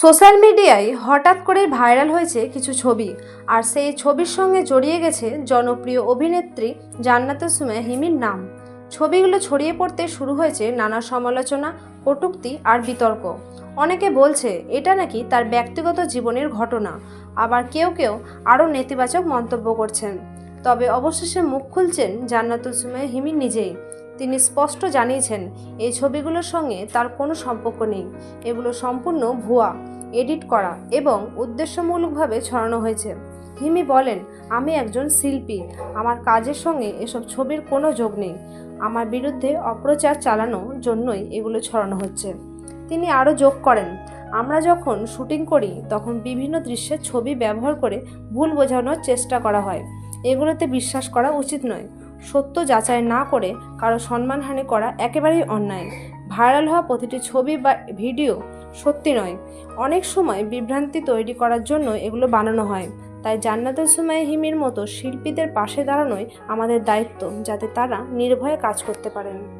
Social মিডিয়ায় হঠাৎ করে ভাইরাল হয়েছে কিছু ছবি। আর সেই ছবির সঙ্গে জড়িয়ে গেছে জনপ্রিয় অভিনেত্রী জান্নাতুল সুমে হিমির নাম। ছবিগুলো ছড়িয়ে পড়তে শুরু হয়েছে নানা সমালোচনা, কটুক্তি আর বিতর্ক। অনেকে বলছে, এটা নাকি তার ব্যক্তিগত জীবনের ঘটনা। আবার কেউ কেউ আরও নেতিবাচক মন্তব্য করছেন। তবে অবশেষে মুখ খুলছেন জান্নাতুল সুমে নিজেই। তিনি স্পষ্ট জানিয়েছেন, এই ছবিগুলোর সঙ্গে তার কোনো সম্পর্ক নেই। এগুলো সম্পূর্ণ ভুয়া, এডিট করা এবং উদ্দেশ্যমূলকভাবে ছড়ানো হয়েছে। হিমি বলেন, আমি একজন শিল্পী, আমার কাজের সঙ্গে এসব ছবির কোনো যোগ নেই। আমার বিরুদ্ধে অপ্রচার চালানোর জন্যই এগুলো ছড়ানো হচ্ছে। তিনি আরও যোগ করেন, আমরা যখন শুটিং করি, তখন বিভিন্ন দৃশ্যের ছবি ব্যবহার করে ভুল বোঝানোর চেষ্টা করা হয়। এগুলোতে বিশ্বাস করা উচিত নয়। সত্য যাচাই না করে কারও সম্মানহানি করা একেবারেই অন্যায়। ভাইরাল হওয়া প্রতিটি ছবি বা ভিডিও সত্যি নয়। অনেক সময় বিভ্রান্তি তৈরি করার জন্য এগুলো বানানো হয়। তাই জান্নাতুল সুমাই হিমির মতো শিল্পীদের পাশে দাঁড়ানোই আমাদের দায়িত্ব, যাতে তারা নির্ভয়ে কাজ করতে পারেন।